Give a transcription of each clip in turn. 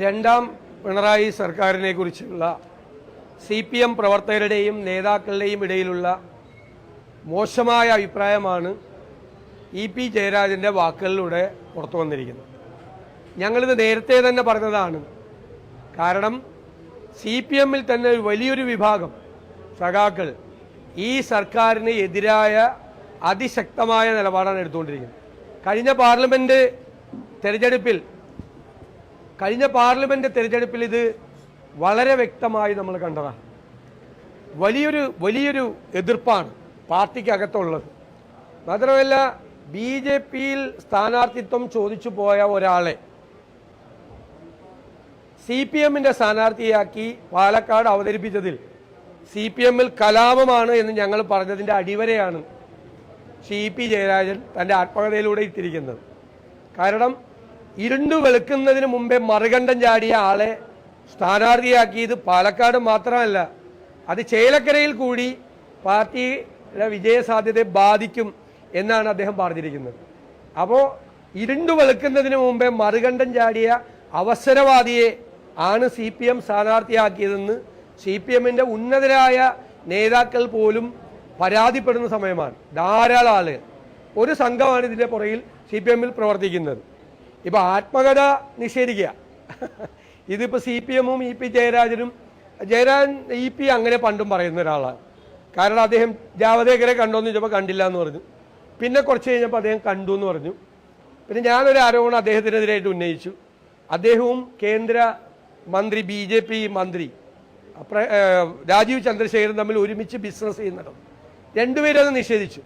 രണ്ടാം പിണറായി സർക്കാരിനെ കുറിച്ചുള്ള സി പി എം പ്രവർത്തകരുടെയും നേതാക്കളുടെയും ഇടയിലുള്ള മോശമായ അഭിപ്രായമാണ് ഇ പി ജയരാജന്റെ വാക്കുകളിലൂടെ പുറത്തു വന്നിരിക്കുന്നത്. ഞങ്ങളിത് നേരത്തെ തന്നെ പറഞ്ഞതാണ്. കാരണം സി പി എമ്മിൽ തന്നെ വലിയൊരു വിഭാഗം സഖാക്കൾ ഈ സർക്കാരിന് എതിരായ അതിശക്തമായ നിലപാടാണ് എടുത്തുകൊണ്ടിരിക്കുന്നത്. കഴിഞ്ഞ പാർലമെന്റ് തെരഞ്ഞെടുപ്പിൽ കഴിഞ്ഞ പാർലമെന്റ് തിരഞ്ഞെടുപ്പിൽ ഇത് വളരെ വ്യക്തമായി നമ്മൾ കണ്ടതാണ് വലിയൊരു വലിയൊരു എതിർപ്പാണ് പാർട്ടിക്കകത്തുള്ളത്. മാത്രമല്ല ബി ജെ പിയിൽ സ്ഥാനാർത്ഥിത്വം ചോദിച്ചു പോയ ഒരാളെ സി പി എമ്മിന്റെ സ്ഥാനാർത്ഥിയാക്കി പാലക്കാട് അവതരിപ്പിച്ചതിൽ സി പി എമ്മിൽ കലാപമാണ് എന്ന് ഞങ്ങൾ പറഞ്ഞതിന്റെ അടിവരെയാണ് സി പി ജയരാജൻ തന്റെ ആത്മകഥയിലൂടെ ഇട്ടിരിക്കുന്നത്. കാരണം ഇരുണ്ടു വെളുക്കുന്നതിന് മുമ്പേ മറികണ്ഠം ചാടിയ ആളെ സ്ഥാനാർത്ഥിയാക്കിയത് പാലക്കാട് മാത്രമല്ല. അത് ചേലക്കരയിൽ കൂടി പാർട്ടിയുടെ വിജയസാധ്യതയെ ബാധിക്കും എന്നാണ് അദ്ദേഹം പറഞ്ഞിരിക്കുന്നത്. അപ്പോൾ ഇരുണ്ടു വെളുക്കുന്നതിന് മുമ്പേ മറികണ്ഠം ചാടിയ അവസരവാദിയെ ആണ് സി പി എം സ്ഥാനാർത്ഥിയാക്കിയതെന്ന് സി പി എമ്മിന്റെ ഉന്നതരായ നേതാക്കൾ പോലും പരാതിപ്പെടുന്ന സമയമാണ്. ധാരാളം ആളുകൾ. ഒരു സംഘമാണ് ഇതിന്റെ പുറകിൽ സി പി എമ്മിൽ പ്രവർത്തിക്കുന്നത്. ഇപ്പൊ ആത്മകഥ നിഷേധിക്കുക. ഇതിപ്പോ സി പി എമ്മും ഇ പി ജയരാജനും ജയരാജൻ ഇ പി അങ്ങനെ പണ്ടും പറയുന്ന ഒരാളാണ്. കാരണം അദ്ദേഹം ജാവദേക്കരെ കണ്ടോന്ന് ചോദിച്ചപ്പോൾ കണ്ടില്ല എന്ന് പറഞ്ഞു. പിന്നെ കുറച്ച് കഴിഞ്ഞപ്പോൾ അദ്ദേഹം കണ്ടു എന്ന് പറഞ്ഞു. പിന്നെ ഞാനൊരു ആരോപണം അദ്ദേഹത്തിനെതിരായിട്ട് ഉന്നയിച്ചു. അദ്ദേഹവും കേന്ദ്ര മന്ത്രി ബി ജെ പി മന്ത്രി രാജീവ് ചന്ദ്രശേഖരൻ തമ്മിൽ ഒരുമിച്ച് ബിസിനസ് ചെയ്യുന്നതും രണ്ടുപേരും അത് നിഷേധിച്ചു.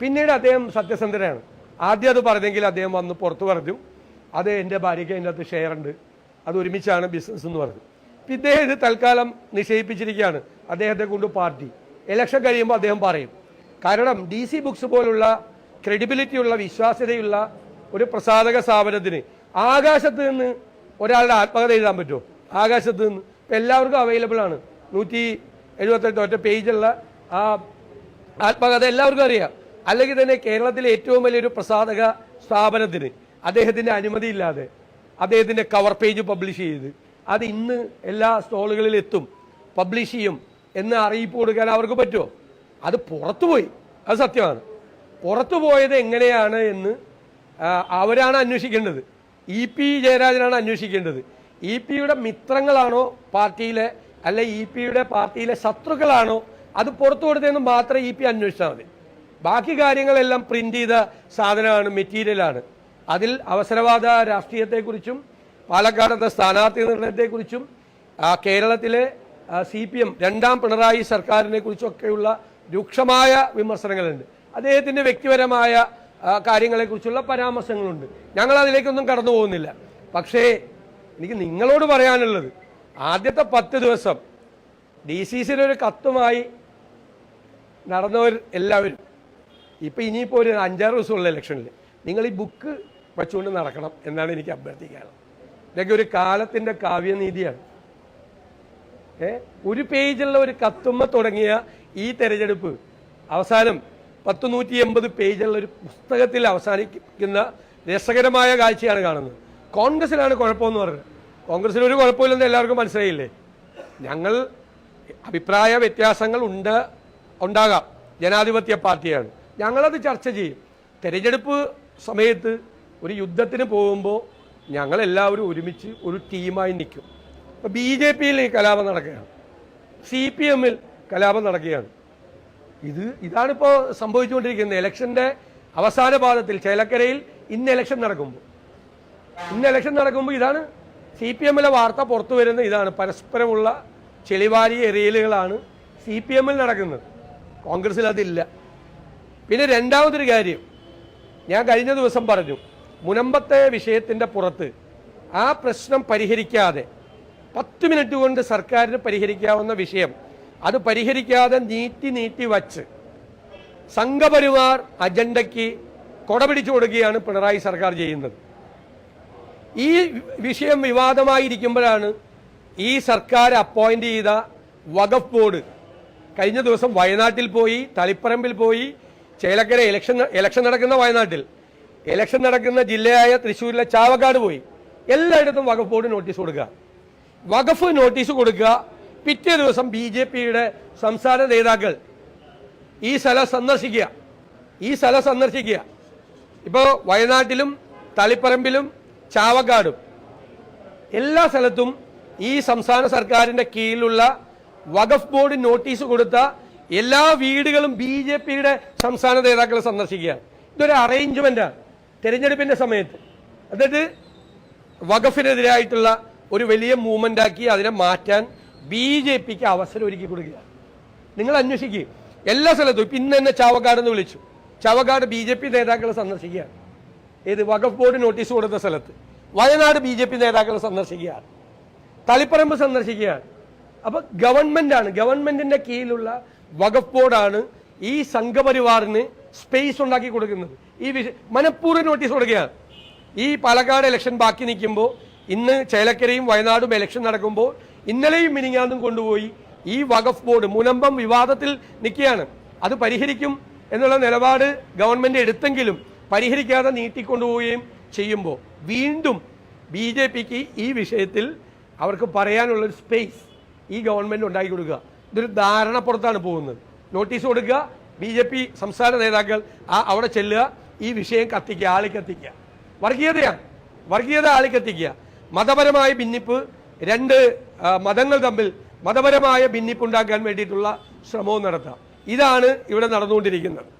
പിന്നീട് അദ്ദേഹം സത്യസന്ധനാണ് ആദ്യം അത് പറഞ്ഞെങ്കിൽ അദ്ദേഹം വന്ന് പുറത്തു പറഞ്ഞു. അത് എന്റെ ഭാര്യയ്ക്ക് അതിന്റെ അകത്ത് ഷെയർ ഉണ്ട്. അത് ഒരുമിച്ചാണ് ബിസിനസ് എന്ന് പറഞ്ഞത്. ഇപ്പം ഇദ്ദേഹം ഇത് തൽക്കാലം നിശ്ചയിപ്പിച്ചിരിക്കുകയാണ്. അദ്ദേഹത്തെ കൊണ്ട് പാർട്ടി ഇലക്ഷൻ കഴിയുമ്പോൾ അദ്ദേഹം പറയും. കാരണം ഡി സി ബുക്സ് പോലുള്ള ക്രെഡിബിലിറ്റിയുള്ള വിശ്വാസ്യതയുള്ള ഒരു പ്രസാധക സ്ഥാപനത്തിന് ആകാശത്ത് നിന്ന് ഒരാളുടെ ആത്മകഥ എഴുതാൻ പറ്റുമോ? ആകാശത്ത് നിന്ന്. ഇപ്പം എല്ലാവർക്കും അവൈലബിൾ ആണ്. നൂറ്റി എഴുപത്തെട്ട് ഒറ്റ പേജുള്ള ആ ആത്മകഥ എല്ലാവർക്കും അറിയാം. അല്ലെങ്കിൽ തന്നെ കേരളത്തിലെ ഏറ്റവും വലിയൊരു പ്രസാധക സ്ഥാപനത്തിന്. അദ്ദേഹത്തിന്റെ അനുമതി ഇല്ലാതെ അദ്ദേഹത്തിന്റെ കവർ പേജ് പബ്ലിഷ് ചെയ്ത്. അത് ഇന്ന് എല്ലാ സ്റ്റോളുകളിൽ എത്തും പബ്ലിഷ് ചെയ്യും എന്ന് അറിയിപ്പ് കൊടുക്കാൻ അവർക്ക് പറ്റുമോ? അത് പുറത്തുപോയി. അത് സത്യമാണ്. പുറത്തു പോയത് എങ്ങനെയാണ് എന്ന് അവരാണ് അന്വേഷിക്കേണ്ടത്. ഇ പി ജയരാജനാണ് അന്വേഷിക്കേണ്ടത്. ഇ പിയുടെ മിത്രങ്ങളാണോ പാർട്ടിയിലെ അല്ലെ ഇ പിയുടെ പാർട്ടിയിലെ ശത്രുക്കളാണോ? അത് പുറത്തു കൊടുത്തതെന്ന് മാത്രമേ ഇ പി അന്വേഷിച്ചാൽ മതി. ബാക്കി കാര്യങ്ങളെല്ലാം പ്രിന്റ് ചെയ്ത സാധനമാണ് മെറ്റീരിയലാണ് അതിൽ അവസരവാദ രാഷ്ട്രീയത്തെക്കുറിച്ചും പാലക്കാടത്തെ സ്ഥാനാർത്ഥി നിർണയത്തെക്കുറിച്ചും കേരളത്തിലെ സി പി എം രണ്ടാം പിണറായി സർക്കാരിനെ കുറിച്ചൊക്കെയുള്ള രൂക്ഷമായ വിമർശനങ്ങളുണ്ട്. അദ്ദേഹത്തിന്റെ വ്യക്തിപരമായ കാര്യങ്ങളെക്കുറിച്ചുള്ള പരാമർശങ്ങളുണ്ട്. ഞങ്ങൾ അതിലേക്കൊന്നും കടന്നു പോകുന്നില്ല പക്ഷേ എനിക്ക് നിങ്ങളോട് പറയാനുള്ളത് ആദ്യത്തെ പത്ത് ദിവസം ഡി സി സിയുടെ ഒരു കത്തുമായി നടന്നവർ എല്ലാവരും. ഇപ്പം ഇനിയിപ്പോൾ ഒരു അഞ്ചാറ് ദിവസമുള്ള ഇലക്ഷനിൽ നിങ്ങൾ ഈ ബുക്ക് വെച്ചുകൊണ്ട് നടക്കണം എന്നാണ് എനിക്ക് അഭ്യർത്ഥിക്കാനുള്ളത്. ഇതൊക്കെ ഒരു കാലത്തിന്റെ കാവ്യനീതിയാണ്. ഏ? ഒരു പേജുള്ള ഒരു കത്തുമ്മ തുടങ്ങിയ ഈ തെരഞ്ഞെടുപ്പ് അവസാനം പത്ത് നൂറ്റി എൺപത് പേജുള്ള ഒരു പുസ്തകത്തിൽ അവസാനിക്കുന്ന രസകരമായ കാഴ്ചയാണ് കാണുന്നത്. കോൺഗ്രസിലാണ് കുഴപ്പമെന്ന് പറഞ്ഞത്. കോൺഗ്രസിന് ഒരു കുഴപ്പമില്ലെന്ന് എല്ലാവർക്കും മനസ്സിലായില്ലേ? ഞങ്ങൾ അഭിപ്രായ വ്യത്യാസങ്ങൾ ഉണ്ട് ഉണ്ടാകാം. ജനാധിപത്യ പാർട്ടിയാണ്. ഞങ്ങളത് ചർച്ച ചെയ്യും. തെരഞ്ഞെടുപ്പ് സമയത്ത് ഒരു യുദ്ധത്തിന് പോകുമ്പോൾ ഞങ്ങളെല്ലാവരും ഒരുമിച്ച് ഒരു ടീമായി നിൽക്കും. ഇപ്പോൾ ബി ജെ പിയിൽ കലാപം നടക്കുകയാണ്. സി പി എമ്മിൽ കലാപം നടക്കുകയാണ്. ഇത് ഇതാണിപ്പോൾ സംഭവിച്ചുകൊണ്ടിരിക്കുന്നത്. ഇലക്ഷന്റെ അവസാന പാദത്തിൽ ചേലക്കരയിൽ ഇന്ന് ഇലക്ഷൻ നടക്കുമ്പോൾ ഇന്ന് ഇലക്ഷൻ നടക്കുമ്പോൾ ഇതാണ് സി പി എമ്മിലെ വാർത്ത പുറത്തു വരുന്ന ഇതാണ്. പരസ്പരമുള്ള ചെളിവാരി എറിയലുകളാണ് സി പി എമ്മിൽ നടക്കുന്നത്. കോൺഗ്രസിൽ അതില്ല. പിന്നെ രണ്ടാമതൊരു കാര്യം. ഞാൻ കഴിഞ്ഞ ദിവസം പറഞ്ഞു മുനമ്പത്തെ വിഷയത്തിന്റെ പുറത്ത് ആ പ്രശ്നം പരിഹരിക്കാതെ പത്ത് മിനിറ്റ് കൊണ്ട് സർക്കാരിന് പരിഹരിക്കാവുന്ന വിഷയം അത് പരിഹരിക്കാതെ നീട്ടി നീട്ടി വച്ച് സംഘപരിവാർ അജണ്ടയ്ക്ക് കൊടപിടിച്ചു കൊടുക്കുകയാണ് പിണറായി സർക്കാർ ചെയ്യുന്നത്. ഈ വിഷയം വിവാദമായിരിക്കുമ്പോഴാണ് ഈ സർക്കാർ അപ്പോയിന്റ് ചെയ്ത വഖഫ് ബോർഡ് കഴിഞ്ഞ ദിവസം വയനാട്ടിൽ പോയി തളിപ്പറമ്പിൽ പോയി ചേലക്കര ഇലക്ഷൻ ഇലക്ഷൻ നടക്കുന്ന വയനാട്ടിൽ ഇലക്ഷൻ നടക്കുന്ന ജില്ലയായ തൃശ്ശൂരിലെ ചാവക്കാട് പോയി. എല്ലായിടത്തും വഖഫ് ബോർഡ് നോട്ടീസ് കൊടുക്കുക. വഖഫ് നോട്ടീസ് കൊടുക്കുക. പിറ്റേ ദിവസം ബി ജെ പിയുടെ സംസ്ഥാന നേതാക്കൾ ഈ സ്ഥലം സന്ദർശിക്കുക. ഈ സ്ഥലം സന്ദർശിക്കുക. ഇപ്പോൾ വയനാട്ടിലും തളിപ്പറമ്പിലും ചാവക്കാടും എല്ലാ സ്ഥലത്തും ഈ സംസ്ഥാന സർക്കാരിന്റെ കീഴിലുള്ള വഖഫ് ബോർഡ് നോട്ടീസ് കൊടുത്ത എല്ലാ വീടുകളും ബി ജെ പിയുടെ സംസ്ഥാന നേതാക്കളെ സന്ദർശിക്കുകയാണ്. ഇതൊരു അറേഞ്ച്മെന്റാണ് തെരഞ്ഞെടുപ്പിന്റെ സമയത്ത്. അതായത് വഖഫിനെതിരായിട്ടുള്ള ഒരു വലിയ മൂവ്മെന്റ് ആക്കി അതിനെ മാറ്റാൻ ബി ജെ പിക്ക് അവസരം ഒരുക്കി കൊടുക്കുക. നിങ്ങൾ അന്വേഷിക്കുക എല്ലാ സ്ഥലത്തും ഇപ്പം ഇന്ന് തന്നെ ചാവക്കാട് എന്ന് വിളിച്ചു. ചാവക്കാട് ബി ജെ പി നേതാക്കളെ സന്ദർശിക്കുകയാണ്. ഏത് വഖഫ് ബോർഡ് നോട്ടീസ് കൊടുത്ത സ്ഥലത്ത്. വയനാട് ബി ജെ പി നേതാക്കളെ സന്ദർശിക്കുകയാണ്. തളിപ്പറമ്പ് സന്ദർശിക്കുകയാണ്. അപ്പൊ ഗവൺമെന്റാണ് ഗവൺമെന്റിന്റെ കീഴിലുള്ള വഖഫ് ബോർഡാണ് ഈ സംഘപരിവാറിന് സ്പേസ് ഉണ്ടാക്കി കൊടുക്കുന്നത്. ഈ വിഷ മനഃപൂർവം നോട്ടീസ് കൊടുക്കുകയാണ് ഈ പാലക്കാട് ഇലക്ഷൻ ബാക്കി നിൽക്കുമ്പോൾ ഇന്ന് ചേലക്കരയും വയനാടും ഇലക്ഷൻ നടക്കുമ്പോൾ ഇന്നലെയും മിനിങ്ങാന്നും കൊണ്ടുപോയി ഈ വഖഫ് ബോർഡ് മുനമ്പം വിവാദത്തിൽ നിൽക്കുകയാണ്. അത് പരിഹരിക്കും എന്നുള്ള നിലപാട് ഗവൺമെന്റ് എടുത്തെങ്കിലും പരിഹരിക്കാതെ നീട്ടിക്കൊണ്ടുപോവുകയും ചെയ്യുമ്പോൾ വീണ്ടും ബി ജെ പിക്ക് ഈ വിഷയത്തിൽ അവർക്ക് പറയാനുള്ളൊരു സ്പേസ് ഈ ഗവൺമെന്റ് ഉണ്ടാക്കി കൊടുക്കുക. ഇതൊരു ധാരണപ്പുറത്താണ് പോകുന്നത്. നോട്ടീസ് കൊടുക്കുക. ബി ജെ പി സംസ്ഥാന നേതാക്കൾ ആ അവിടെ ചെല്ലുക ഈ വിഷയം കത്തിക്കുക ആളി കത്തിക്കുക വർഗീയതയാണ്. വർഗീയത ആളി കത്തിക്കുക മതപരമായ ഭിന്നിപ്പ് രണ്ട് മതങ്ങൾ തമ്മിൽ മതപരമായ ഭിന്നിപ്പ് ഉണ്ടാക്കാൻ വേണ്ടിയിട്ടുള്ള ശ്രമവും നടത്താം ഇതാണ് ഇവിടെ നടന്നുകൊണ്ടിരിക്കുന്നത്.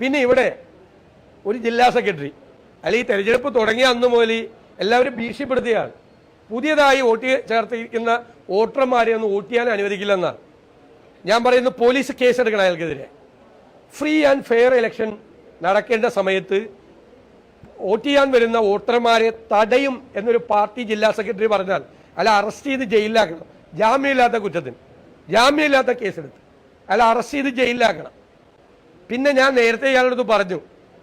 പിന്നെ ഇവിടെ ഒരു ജില്ലാ സെക്രട്ടറി അല്ലെങ്കിൽ തെരഞ്ഞെടുപ്പ് തുടങ്ങിയ അന്ന് മുതൽ എല്ലാവരും ഭീഷണിപ്പെടുത്തുകയാണ്. പുതിയതായി വോട്ട് ചേർത്തിരിക്കുന്ന വോട്ടർമാരെ ഒന്ന് വോട്ട് ചെയ്യാൻ അനുവദിക്കില്ലെന്നാണ്. ഞാൻ പറയുന്നത് പോലീസ് കേസെടുക്കണം അയാൾക്കെതിരെ. ഫ്രീ ആൻഡ് ഫെയർ ഇലക്ഷൻ നടക്കേണ്ട സമയത്ത് വോട്ട് ചെയ്യാൻ വരുന്ന വോട്ടർമാരെ തടയും എന്നൊരു പാർട്ടി ജില്ലാ സെക്രട്ടറി പറഞ്ഞാൽ അല്ല അറസ്റ്റ് ചെയ്ത് ജയിലിലാക്കണം. ജാമ്യമില്ലാത്ത കുറ്റത്തിന്. ജാമ്യമില്ലാത്ത കേസെടുത്ത്. അല്ല അറസ്റ്റ് ചെയ്ത് ജയിലിലാക്കണം. പിന്നെ ഞാൻ നേരത്തെ ഇയാളടുത്ത് പറഞ്ഞു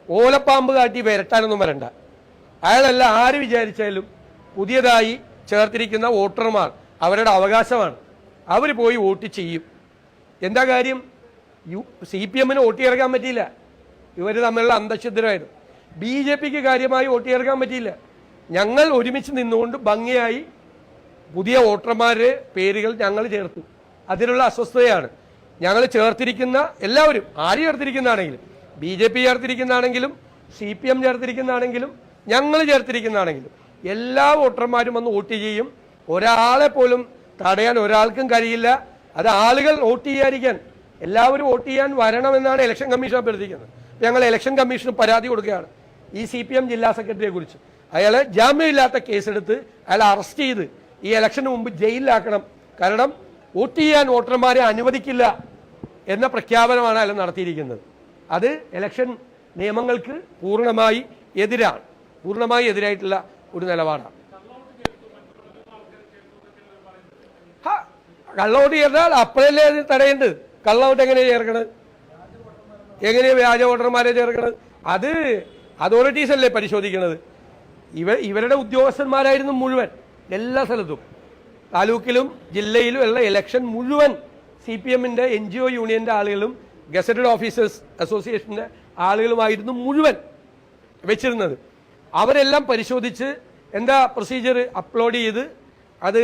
ഓലപ്പാമ്പ് കാട്ടി വരട്ടാനൊന്നും വരണ്ട. അയാളല്ല ആര് വിചാരിച്ചാലും പുതിയതായി ചേർത്തിരിക്കുന്ന വോട്ടർമാർ അവരുടെ അവകാശമാണ്. അവർ പോയി വോട്ട് ചെയ്യും. എന്താ കാര്യം? യു സി പി എമ്മിന് വോട്ട് ചേർക്കാൻ പറ്റിയില്ല. ഇവർ തമ്മിലുള്ള അന്തശുദ്ധരായിരുന്നു. ബി ജെ പിക്ക് കാര്യമായി വോട്ട് ചേർക്കാൻ പറ്റിയില്ല. ഞങ്ങൾ ഒരുമിച്ച് നിന്നുകൊണ്ട് ഭംഗിയായി പുതിയ വോട്ടർമാരെ പേരുകൾ ഞങ്ങൾ ചേർത്തു. അതിനുള്ള അസ്വസ്ഥതയാണ്. ഞങ്ങൾ ചേർത്തിരിക്കുന്ന എല്ലാവരും ആര് ചേർത്തിരിക്കുന്നതാണെങ്കിലും ബി ജെ പി ചേർത്തിരിക്കുന്നതാണെങ്കിലും സി പി എം ചേർത്തിരിക്കുന്നതാണെങ്കിലും ഞങ്ങൾ ചേർത്തിരിക്കുന്നതാണെങ്കിലും എല്ലാ വോട്ടർമാരും വന്ന് വോട്ട് ചെയ്യും. ഒരാളെ പോലും തടയാൻ ഒരാൾക്കും കഴിയില്ല. അത് ആളുകൾ വോട്ട് ചെയ്യാതിരിക്കാൻ. എല്ലാവരും വോട്ട് ചെയ്യാൻ വരണമെന്നാണ് ഇലക്ഷൻ കമ്മീഷൻ അഭ്യർത്ഥിക്കുന്നത്. ഞങ്ങൾ ഇലക്ഷൻ കമ്മീഷന് പരാതി കൊടുക്കുകയാണ്. ഈ സി പി എം ജില്ലാ സെക്രട്ടറിയെ കുറിച്ച് അയാളെ ജാമ്യമില്ലാത്ത കേസെടുത്ത് അയാളെ അറസ്റ്റ് ചെയ്ത് ഈ ഇലക്ഷന് മുമ്പ് ജയിലിലാക്കണം. കാരണം വോട്ട് ചെയ്യാൻ വോട്ടർമാരെ അനുവദിക്കില്ല എന്ന പ്രഖ്യാപനമാണ് അയാൾ നടത്തിയിരിക്കുന്നത്. അത് ഇലക്ഷൻ നിയമങ്ങൾക്ക് പൂർണമായി എതിരാണ്. പൂർണമായി എതിരായിട്ടുള്ള ഒരു നിലപാടാണ്. കള്ളവോട്ട് ചെയ്താൽ അപ്പോഴല്ലേ അത് തടയേണ്ടത് കള്ളവോട്ട് എങ്ങനെയാണ് ചേർക്കണത്? എങ്ങനെയാ വ്യാജ വോട്ടർമാരെ ചേർക്കണത്? അത് അതോറിറ്റീസ് അല്ലേ പരിശോധിക്കുന്നത് ഇവ ഇവരുടെ ഉദ്യോഗസ്ഥന്മാരായിരുന്നു മുഴുവൻ എല്ലാ സ്ഥലത്തും. താലൂക്കിലും ജില്ലയിലും ഉള്ള ഇലക്ഷൻ മുഴുവൻ സി പി എമ്മിന്റെ എൻ ജി ഒ യൂണിയന്റെ ആളുകളും ഗസറ്റഡ് ഓഫീസേഴ്സ് അസോസിയേഷന്റെ ആളുകളുമായിരുന്നു മുഴുവൻ വെച്ചിരുന്നത്. അവരെല്ലാം പരിശോധിച്ച് എന്താ പ്രൊസീജിയർ അപ്ലോഡ് ചെയ്ത് അത്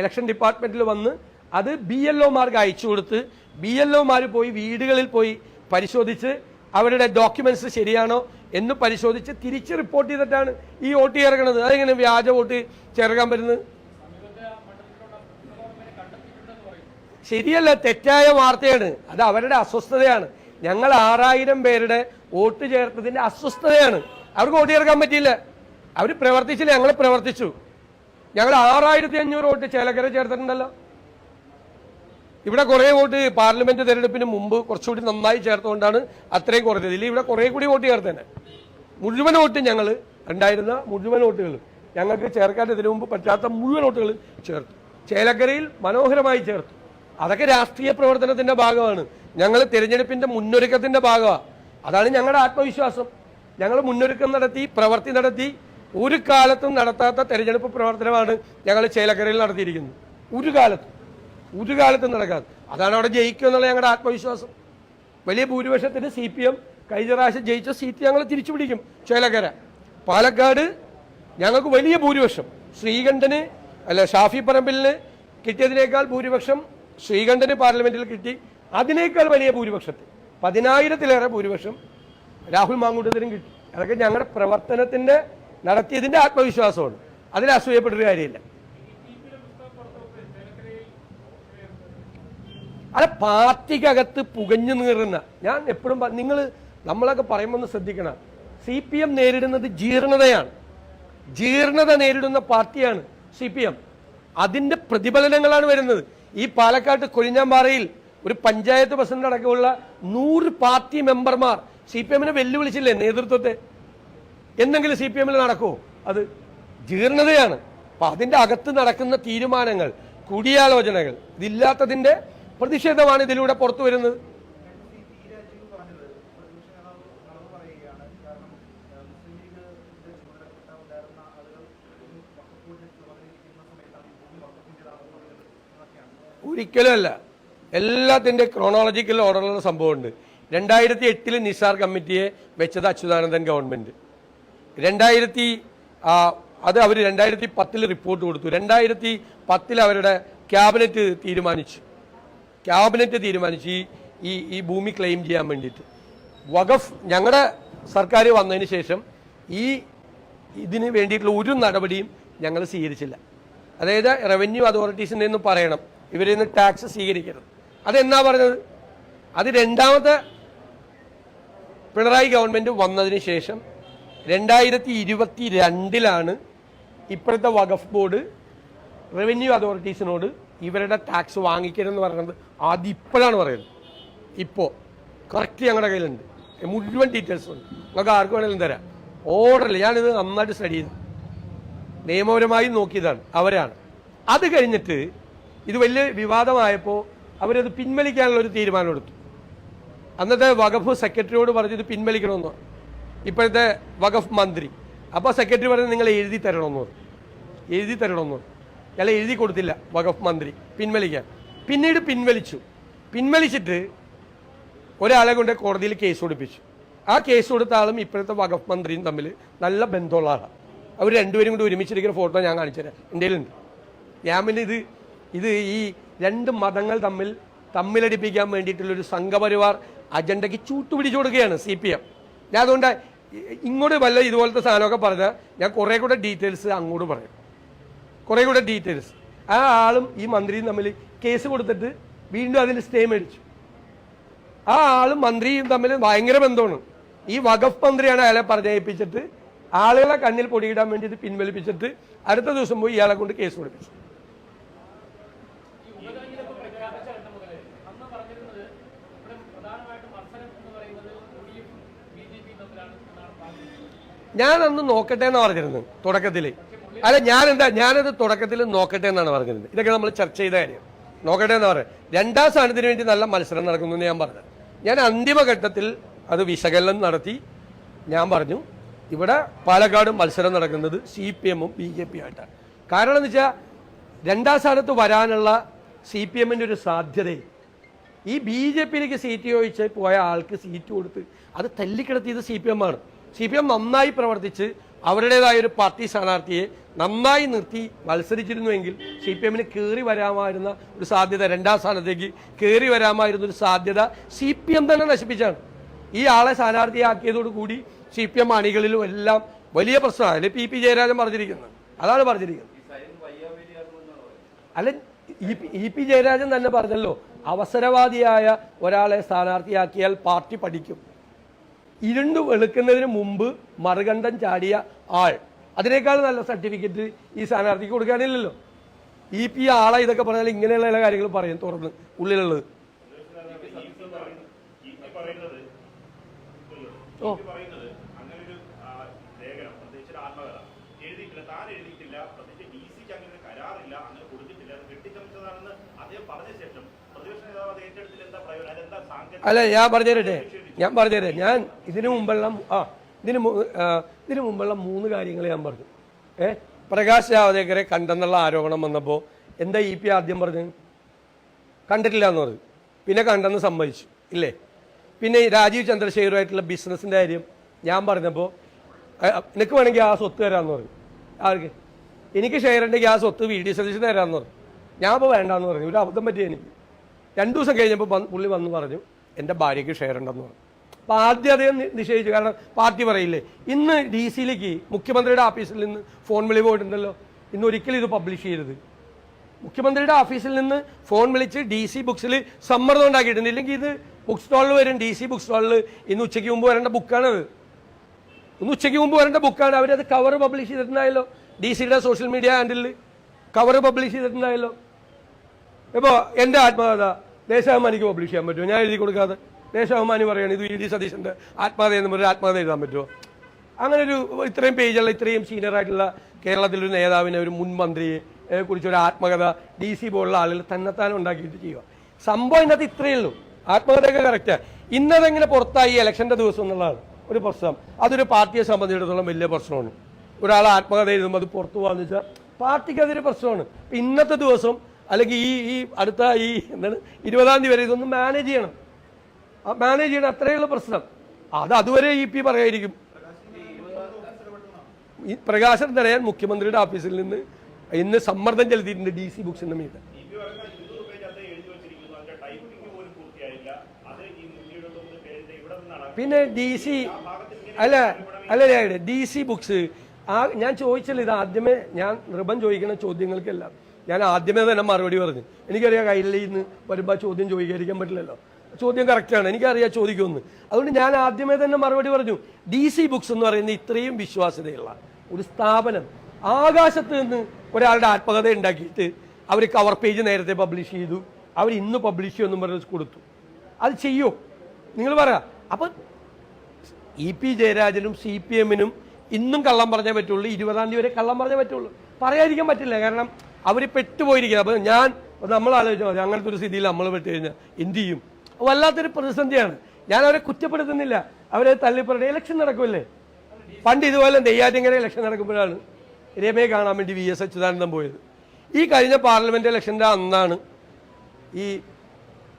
ഇലക്ഷൻ ഡിപ്പാർട്ട്മെന്റിൽ വന്ന് അത് ബി എൽ ഒമാർക്ക് അയച്ചു കൊടുത്ത് ബി എൽ ഒമാർ പോയി വീടുകളിൽ പോയി പരിശോധിച്ച് അവരുടെ ഡോക്യുമെന്റ്സ് ശരിയാണോ എന്ന് പരിശോധിച്ച് തിരിച്ച് റിപ്പോർട്ട് ചെയ്തിട്ടാണ് ഈ വോട്ട് ചേർക്കണത് അതെങ്ങനെ വ്യാജ വോട്ട് ചേർക്കാൻ പറ്റുന്നത്? ശരിയല്ല തെറ്റായ വാർത്തയാണ്. അത് അവരുടെ അസ്വസ്ഥതയാണ്. ഞങ്ങൾ ആറായിരം പേരുടെ വോട്ട് ചേർത്തതിന്റെ അസ്വസ്ഥതയാണ്. അവർക്ക് വോട്ട് ചേർക്കാൻ പറ്റിയില്ല. അവർ പ്രവർത്തിച്ചില്ല ഞങ്ങൾ പ്രവർത്തിച്ചു. ഞങ്ങൾ ആറായിരത്തി അഞ്ഞൂറ് വോട്ട് ചേലക്കര ചേർത്തിട്ടുണ്ടല്ലോ. ഇവിടെ കുറേ വോട്ട് പാർലമെന്റ് തെരഞ്ഞെടുപ്പിന് മുമ്പ് കുറച്ചുകൂടി നന്നായി ചേർത്തുകൊണ്ടാണ് അത്രയും കുറഞ്ഞത്. ഇല്ല ഇവിടെ കുറേ കൂടി വോട്ട് ചേർത്തേനെ. മുഴുവൻ വോട്ട് ഞങ്ങൾ ഉണ്ടായിരുന്ന മുഴുവൻ വോട്ടുകൾ ഞങ്ങൾക്ക് ചേർക്കാൻ ഇതിനു മുമ്പ് പറ്റാത്ത മുഴുവൻ വോട്ടുകൾ ചേർത്തു. ചേലക്കരയിൽ മനോഹരമായി ചേർത്തു. അതൊക്കെ രാഷ്ട്രീയ പ്രവർത്തനത്തിന്റെ ഭാഗമാണ്. ഞങ്ങൾ തിരഞ്ഞെടുപ്പിന്റെ മുന്നൊരുക്കത്തിന്റെ ഭാഗമാണ് അതാണ് ഞങ്ങളുടെ ആത്മവിശ്വാസം. ഞങ്ങൾ മുന്നൊരുക്കം നടത്തി പ്രവർത്തി നടത്തി ഒരു കാലത്തും നടത്താത്ത തെരഞ്ഞെടുപ്പ് പ്രവർത്തനമാണ് ഞങ്ങൾ ചേലക്കരയിൽ നടത്തിയിരിക്കുന്നത്. ഒരു കാലത്തും. ഒരു കാലത്തും നടക്കാതെ അതാണ് അവിടെ ജയിക്കുക എന്നുള്ള ഞങ്ങളുടെ ആത്മവിശ്വാസം. വലിയ ഭൂരിപക്ഷത്തിന് സി പി എം കഴിഞ്ഞ പ്രാവശ്യം ജയിച്ച സീറ്റ് ഞങ്ങൾ തിരിച്ചു പിടിക്കും. ചേലക്കര. പാലക്കാട് ഞങ്ങൾക്ക് വലിയ ഭൂരിപക്ഷം. ശ്രീകണ്ഠന് അല്ല ഷാഫി പറമ്പിലിന് കിട്ടിയതിനേക്കാൾ ഭൂരിപക്ഷം ശ്രീകണ്ഠന് പാർലമെന്റിൽ കിട്ടി. അതിനേക്കാൾ വലിയ ഭൂരിപക്ഷത്തിൽ പതിനായിരത്തിലേറെ ഭൂരിപക്ഷം രാഹുൽ മാങ്കൂട്ടത്തിനും കിട്ടി. അതൊക്കെ ഞങ്ങളുടെ പ്രവർത്തനത്തിന്റെ നടത്തിയതിന്റെ ആത്മവിശ്വാസമാണ്. അതിൽ അസൂയപ്പെട്ടൊരു കാര്യമില്ല. അല്ല പാർട്ടിക്കകത്ത് പുകഞ്ഞു നീറുന്ന. ഞാൻ എപ്പോഴും നിങ്ങൾ നമ്മളൊക്കെ പറയുമ്പോൾ ഒന്ന് ശ്രദ്ധിക്കണം. സി പി എം നേരിടുന്നത് ജീർണതയാണ്. ജീർണത നേരിടുന്ന പാർട്ടിയാണ് സി പി എം. അതിന്റെ പ്രതിഫലനങ്ങളാണ് വരുന്നത്. ഈ പാലക്കാട്ട് കൊഴിഞ്ഞാമ്പാറയിൽ ഒരു പഞ്ചായത്ത് പ്രസിഡന്റ് അടക്കമുള്ള നൂറ് പാർട്ടി മെമ്പർമാർ സി പി എമ്മിനെ വെല്ലുവിളിച്ചില്ലേ നേതൃത്വത്തെ? എന്തെങ്കിലും സി പി എമ്മിൽ നടക്കുമോ അത് ജീർണതയാണ്. അപ്പം അതിന്റെ അകത്ത് നടക്കുന്ന തീരുമാനങ്ങൾ കൂടിയാലോചനകൾ ഇതില്ലാത്തതിന്റെ പ്രതിഷേധമാണ് ഇതിലൂടെ പുറത്തു വരുന്നത്. ഒരിക്കലുമല്ല. എല്ലാത്തിന്റെ ക്രോണോളജിക്കൽ ഓർഡറിലുള്ള സംഭവമുണ്ട്. രണ്ടായിരത്തി എട്ടിൽ നിസാർ കമ്മിറ്റിയെ വെച്ചത് അച്യുതാനന്ദൻ ഗവൺമെന്റ് രണ്ടായിരത്തി അത് അവർ രണ്ടായിരത്തി പത്തിൽ റിപ്പോർട്ട് കൊടുത്തു. രണ്ടായിരത്തി പത്തിൽ അവരുടെ ക്യാബിനറ്റ് തീരുമാനിച്ചു. ക്യാബിനറ്റ് തീരുമാനിച്ചു ഈ ഈ ഈ ഭൂമി ക്ലെയിം ചെയ്യാൻ വേണ്ടിയിട്ട്. വഖഫ് ഞങ്ങളുടെ സർക്കാർ വന്നതിന് ശേഷം ഈ ഇതിന് വേണ്ടിയിട്ടുള്ള ഒരു നടപടിയും ഞങ്ങൾ സ്വീകരിച്ചില്ല. അതായത് റവന്യൂ അതോറിറ്റീസിന്റെ നിന്ന് പറയണം ഇവരിൽ നിന്ന് ടാക്സ് സ്വീകരിക്കരുത്. അതെന്നാ പറഞ്ഞത്? അത് രണ്ടാമത്തെ പിണറായി ഗവൺമെന്റ് വന്നതിന് ശേഷം രണ്ടായിരത്തി ഇരുപത്തി രണ്ടിലാണ് ഇപ്പോഴത്തെ വഖഫ് ബോർഡ് റവന്യൂ അതോറിറ്റീസിനോട് ഇവരുടെ ടാക്സ് വാങ്ങിക്കരുതെന്ന് പറയുന്നത് ആദ്യം ഇപ്പോഴാണ് പറയുന്നത്. ഇപ്പോൾ കറക്റ്റ് ഞങ്ങളുടെ കയ്യിലുണ്ട്. മുഴുവൻ ഡീറ്റെയിൽസ് ഉണ്ട്. നിങ്ങൾക്ക് ആർക്ക് വേണമെങ്കിലും തരാം. ഓർഡറില്ല ഞാനിത് നന്നായിട്ട് സ്റ്റഡി ചെയ്തു. നിയമപരമായി നോക്കിയതാണ്. അവരാണ്. അത് കഴിഞ്ഞിട്ട് ഇത് വലിയ വിവാദമായപ്പോൾ അവരത് പിൻവലിക്കാനുള്ള ഒരു തീരുമാനം എടുത്തു. അന്നത്തെ വഖഫ് സെക്രട്ടറിയോട് പറഞ്ഞത് പിൻവലിക്കണമെന്ന് പറഞ്ഞു. ഇപ്പോഴത്തെ വഖഫ് മന്ത്രി. അപ്പോൾ സെക്രട്ടറി പറഞ്ഞത് നിങ്ങൾ എഴുതി തരണമെന്ന് പറഞ്ഞു. എഴുതി തരണമെന്ന് അയാൾ എഴുതി കൊടുത്തില്ല വഖഫ് മന്ത്രി. പിൻവലിക്കാൻ. പിന്നീട് പിൻവലിച്ചു. പിൻവലിച്ചിട്ട് ഒരാളെ കൊണ്ട് കോടതിയിൽ കേസ് കൊടുപ്പിച്ചു. ആ കേസ് കൊടുത്ത ആളും ഇപ്പോഴത്തെ വഖഫ് മന്ത്രിയും തമ്മിൽ നല്ല ബന്ധമുള്ള ആളാണ് അവർ രണ്ടുപേരും കൂടി ഒരുമിച്ചിരിക്കുന്ന ഫോട്ടോ ഞാൻ കാണിച്ചുതരാം എന്റെ ഞാൻ പിന്നെ ഇത് ഇത് ഈ രണ്ട് മതങ്ങൾ തമ്മിൽ തമ്മിലടിപ്പിക്കാൻ വേണ്ടിയിട്ടുള്ളൊരു സംഘപരിവാർ അജണ്ടയ്ക്ക് ചൂട്ടുപിടിച്ചു കൊടുക്കുകയാണ് സി പി എം ഞാൻ അതുകൊണ്ട് ഇങ്ങോട്ട് വല്ല ഇതുപോലത്തെ സാധനമൊക്കെ പറഞ്ഞാൽ ഞാൻ കുറേ കൂടെ ഡീറ്റെയിൽസ് അങ്ങോട്ട് പറയും. കുറേ കൂടെ ഡീറ്റെയിൽസ് ആ ആളും ഈ മന്ത്രിയും തമ്മിൽ കേസ് കൊടുത്തിട്ട് വീണ്ടും അതിന് സ്റ്റേ മേടിച്ചു. ആ ആളും മന്ത്രിയും തമ്മിൽ ഭയങ്കര ബന്ധമാണ്. ഈ വഖഫ് മന്ത്രിയാണ് അയാളെ പറഞ്ഞേൽപ്പിച്ചിട്ട് ആളുകളെ കണ്ണിൽ പൊടിയിടാൻ വേണ്ടി ഇത് പിൻവലിപ്പിച്ചിട്ട് അടുത്ത ദിവസം പോയി ഇയാളെ കൊണ്ട് കേസ് കൊടുപ്പിച്ചു. ഞാൻ അന്ന് നോക്കട്ടെ എന്ന് പറഞ്ഞിരുന്നു തുടക്കത്തിൽ അല്ല ഞാനെന്താ ഞാനത് തുടക്കത്തിൽ നോക്കട്ടെ എന്നാണ് പറഞ്ഞത് ഇതൊക്കെ നമ്മൾ ചർച്ച ചെയ്ത കാര്യം. നോക്കട്ടെ എന്ന് പറയാം. രണ്ടാം സ്ഥാനത്തിന് വേണ്ടി നല്ല മത്സരം നടക്കുന്നു എന്ന് ഞാൻ പറഞ്ഞത്. ഞാൻ അന്തിമഘട്ടത്തിൽ അത് വിശകലനം നടത്തി ഞാൻ പറഞ്ഞു ഇവിടെ പാലക്കാട് മത്സരം നടക്കുന്നത് സി പി എമ്മും ബി ജെ പി ആയിട്ടാണ്. കാരണം എന്ന് വെച്ചാൽ രണ്ടാം സ്ഥാനത്ത് വരാനുള്ള സി പി എമ്മിന്റെ ഒരു സാധ്യതയും ഈ ബി ജെ പിയിലേക്ക് സീറ്റ് ചോദിച്ച് പോയ ആൾക്ക് സീറ്റ് കൊടുത്ത് അത് തല്ലിക്കിടത്തിയത് സി പി എം ആണ്. സി പി എം നന്നായി പ്രവർത്തിച്ച് അവരുടേതായ ഒരു പാർട്ടി സ്ഥാനാർത്ഥിയെ നന്നായി നിർത്തി മത്സരിച്ചിരുന്നുവെങ്കിൽ സി പി എമ്മിന് കയറി വരാമായിരുന്ന ഒരു സാധ്യത രണ്ടാം സ്ഥാനത്തേക്ക് കയറി വരാമായിരുന്ന ഒരു സാധ്യത സി പി എം തന്നെ നശിപ്പിച്ചാണ്. ഈ ആളെ സ്ഥാനാർത്ഥിയാക്കിയതോടുകൂടി സി പി എം അണികളിലും എല്ലാം വലിയ പ്രശ്നമാണ്. അല്ലെ പി പി ജയരാജൻ പറഞ്ഞിരിക്കുന്നത്. അതാണ് പറഞ്ഞിരിക്കുന്നത്. അല്ല ഇ പി- ജയരാജൻ തന്നെ പറഞ്ഞല്ലോ അവസരവാദിയായ ഒരാളെ സ്ഥാനാർത്ഥിയാക്കിയാൽ പാർട്ടി പഠിക്കും. ഇരുണ്ടു വെളുക്കുന്നതിന് മുമ്പ് മറുകണ്ഠം ചാടിയ ആൾ. അതിനേക്കാൾ നല്ല സർട്ടിഫിക്കറ്റ് ഈ സ്ഥാനാർത്ഥിക്ക് കൊടുക്കാനില്ലല്ലോ. ഈ പി ആളെ ഇതൊക്കെ പറഞ്ഞാൽ ഇങ്ങനെയുള്ള എല്ലാ കാര്യങ്ങൾ പറയും തുറന്ന് ഉള്ളിലുള്ളത്. ഓ. അല്ല ഞാൻ പറഞ്ഞു തരട്ടെ ഞാൻ പറഞ്ഞുതരാം. ഞാൻ ഇതിനു മുമ്പുള്ള ആ ഇതിന് ഇതിനു മുമ്പുള്ള മൂന്ന് കാര്യങ്ങൾ ഞാൻ പറഞ്ഞു. ഏ പ്രകാശ് ജാവദേക്കറെ കണ്ടെന്നുള്ള ആരോപണം വന്നപ്പോൾ എന്താ ഇ പി ആദ്യം പറഞ്ഞു? കണ്ടിട്ടില്ല എന്ന് പറഞ്ഞു. പിന്നെ കണ്ടെന്ന് സമ്മതിച്ചു. ഇല്ലേ? പിന്നെ രാജീവ് ചന്ദ്രശേഖരുമായിട്ടുള്ള ബിസിനസ്സിന്റെ കാര്യം ഞാൻ പറഞ്ഞപ്പോൾ നിനക്ക് വേണമെങ്കിൽ ആ സ്വത്ത് തരാമെന്ന് പറഞ്ഞു. ആർക്ക്? എനിക്ക് ഷെയർ ഉണ്ടെങ്കിൽ ആ സ്വത്ത് വി ഡി സതീശന് തരാമെന്ന് പറഞ്ഞു. ഞാൻ അപ്പോൾ വേണ്ടാന്ന് പറഞ്ഞു. ഒരു അബദ്ധം പറ്റിയ എനിക്ക്. രണ്ടു ദിവസം കഴിഞ്ഞപ്പോൾ പുള്ളി വന്ന് പറഞ്ഞു എന്റെ ഭാര്യയ്ക്ക് ഷെയർ ഉണ്ടെന്ന് പറഞ്ഞു. അപ്പോൾ ആദ്യം അദ്ദേഹം നിഷേധിച്ചു. കാരണം പാർട്ടി പറയില്ലേ ഇന്ന് ഡി സിയിലേക്ക് മുഖ്യമന്ത്രിയുടെ ഓഫീസിൽ നിന്ന് ഫോൺ വിളി പോയിട്ടുണ്ടല്ലോ. ഇന്ന് ഒരിക്കലും ഇത് പബ്ലിഷ് ചെയ്യരുത്. മുഖ്യമന്ത്രിയുടെ ഓഫീസിൽ നിന്ന് ഫോൺ വിളിച്ച് ഡി സി ബുക്സിൽ സമ്മർദ്ദം ഉണ്ടാക്കിയിട്ടുണ്ട്. ഇല്ലെങ്കിൽ ഇത് ബുക്ക് സ്റ്റാളിൽ വരും. ഡി സി ബുക്ക് സ്റ്റാളിൽ ഇന്ന് ഉച്ചയ്ക്ക് മുമ്പ് വരേണ്ട ബുക്കാണത് ഇന്ന് ഉച്ചയ്ക്ക് മുമ്പ് വരേണ്ട ബുക്കാണ്. അവരത് കവർ പബ്ലിഷ് ചെയ്തിട്ടുണ്ടായല്ലോ. ഡി സിയുടെ social media handle cover publish ചെയ്തിട്ടുണ്ടായല്ലോ. ഇപ്പോൾ എന്റെ ആത്മകഥ ദേശാഭിമാനിക്ക് പബ്ലിഷ് ചെയ്യാൻ പറ്റുമോ? ഞാൻ എഴുതി കൊടുക്കാതെ. ദേശാഭിമാനി പറയുകയാണ് ഇത് വി ഡി സതീശന്റെ ആത്മകഥ എന്ന് പറഞ്ഞാൽ ആത്മകഥ എഴുതാൻ പറ്റുമോ? അങ്ങനെ ഒരു ഇത്രയും പേജുള്ള ഇത്രയും സീനിയർ ആയിട്ടുള്ള കേരളത്തിലൊരു നേതാവിനെ ഒരു മുൻ മന്ത്രിയെ കുറിച്ചൊരു ആത്മകഥ ഡി സി പോലുള്ള ആളുകൾ തന്നെത്താനും ഉണ്ടാക്കിയിട്ട് ചെയ്യുക. സംഭവം ഇതിനകത്ത് ഇത്രയേ ഉള്ളൂ. ആത്മകഥയൊക്കെ കറക്റ്റാണ് ഇന്നതെങ്ങനെ പുറത്തായി ഇലക്ഷന്റെ ദിവസം എന്നുള്ളതാണ് ഒരു പ്രശ്നം. അതൊരു പാർട്ടിയെ സംബന്ധിച്ചിടത്തോളം വലിയ പ്രശ്നമാണ്. ഒരാൾ ആത്മകഥ എഴുതുമ്പോൾ അത് പുറത്തു പോകാന്ന് വെച്ചാൽ പാർട്ടിക്ക് അതൊരു പ്രശ്നമാണ്. ഇന്നത്തെ ദിവസം അല്ലെങ്കിൽ ഈ ഈ അടുത്ത ഈ എന്താണ് ഇരുപതാം തീയതി വരെ ഇതൊന്ന് മാനേജ് ചെയ്യണം. മാനേജ് ചെയ്യണം അത്രയുള്ള പ്രശ്നം. അത് അതുവരെ ഇ പി പറയായിരിക്കും. ഈ പ്രകാശൻ തടയാൻ മുഖ്യമന്ത്രിയുടെ ഓഫീസിൽ നിന്ന് ഇന്ന് സമ്മർദ്ദം ചെലുത്തിയിട്ടുണ്ട് ഡി സി ബുക്സിന്റെ മീത്. പിന്നെ ഡി സി അല്ല അല്ല ഡി സി ബുക്സ് ആ ഞാൻ ചോദിച്ചില്ല ഇത് ആദ്യമേ ഞാൻ നിർബന്ധം ചോദിക്കുന്ന ചോദ്യങ്ങൾക്കെല്ലാം. ഞാൻ ആദ്യമേ തന്നെ മറുപടി പറഞ്ഞു. എനിക്കറിയാം കയ്യിൽ നിന്ന് വരുമ്പോൾ ചോദ്യം ചോദിക്കാതിരിക്കാൻ പറ്റില്ലല്ലോ. ചോദ്യം കറക്റ്റാണ്. എനിക്കറിയാം ചോദിക്കുമെന്ന്. അതുകൊണ്ട് ഞാൻ ആദ്യമേ തന്നെ മറുപടി പറഞ്ഞു. ഡി സി ബുക്സ് എന്ന് പറയുന്ന ഇത്രയും വിശ്വാസ്യതയുള്ള ഒരു സ്ഥാപനം ആകാശത്ത് നിന്ന് ഒരാളുടെ ആത്മകഥ ഉണ്ടാക്കിയിട്ട് അവർ കവർ പേജ് നേരത്തെ പബ്ലിഷ് ചെയ്തു. അവർ ഇന്ന് പബ്ലിഷ് ചെയ്യുമെന്നും പറഞ്ഞ് കൊടുത്തു. അത് ചെയ്യോ. നിങ്ങൾ പറ. അപ്പം ഇ പി ജയരാജനും സി പി എമ്മിനും ഇന്നും കള്ളം പറഞ്ഞേ പറ്റുള്ളൂ. ഇരുപതാം തീയതി വരെ കള്ളം പറഞ്ഞേ പറ്റുള്ളൂ. പറയാതിരിക്കാൻ പറ്റില്ല. കാരണം അവർ പെട്ടുപോയിരിക്കുക അപ്പം ഞാൻ നമ്മൾ ആലോചിച്ചാൽ മതി. അങ്ങനത്തെ ഒരു സ്ഥിതിയിൽ നമ്മൾ പെട്ട് കഴിഞ്ഞാൽ എന്ത് ചെയ്യും? വല്ലാത്തൊരു പ്രതിസന്ധിയാണ്. ഞാൻ അവരെ കുറ്റപ്പെടുത്തുന്നില്ല. അവരെ തള്ളിപ്പറയുടെ ഇലക്ഷൻ നടക്കുമല്ലേ? പണ്ട് ഇതുപോലെ നെയ്യാറ്റിങ്കര ഇലക്ഷൻ നടക്കുമ്പോഴാണ് രമയെ കാണാൻ വേണ്ടി വി എസ് അച്യുതാനന്ദൻ പോയത്. ഈ കഴിഞ്ഞ പാർലമെന്റ് ഇലക്ഷന്റെ അന്നാണ് ഈ